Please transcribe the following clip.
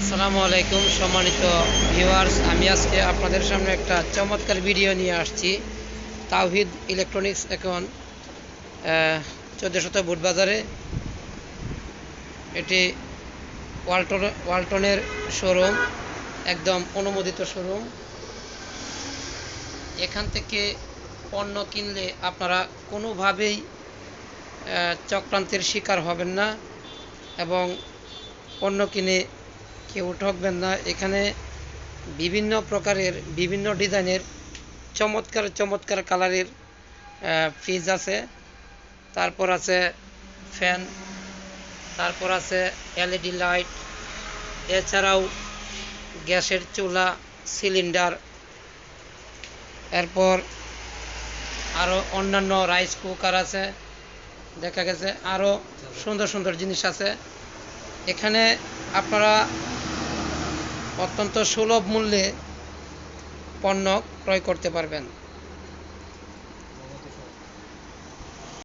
আসসালামু আলাইকুম, সম্মানিত ভিউয়ার্স আমি আজকে আপনাদের সামনে একটা চমৎকার ভিডিও নিয়ে আসছি। তাওহিদ ইলেকট্রনিক্স এখন চোদ্দোশত বুট বাজারে। এটি ওয়ালটন, ওয়ালটনের শোরুম একদম অনুমোদিত শোরুম এখান থেকে পণ্য কিনলে আপনারা কোনোভাবেই চক্রান্তের শিকার হবেন না এবং পণ্য কিনে কেউ ঠকবেন না। এখানে বিভিন্ন প্রকারের, বিভিন্ন ডিজাইনের, চমৎকার চমৎকার কালারের ফ্রিজ আছে। তারপর আছে ফ্যান তারপর আছে এলইডি লাইট এছাড়াও গ্যাসের চুলা সিলিন্ডার এরপর আরও অন্যান্য রাইস কুকার আছে, দেখা গেছে। আরও সুন্দর সুন্দর জিনিস আছে। এখানে আপনারা অত্যন্ত সুলভ মূল্যে পণ্য ক্রয় করতে পারবেন।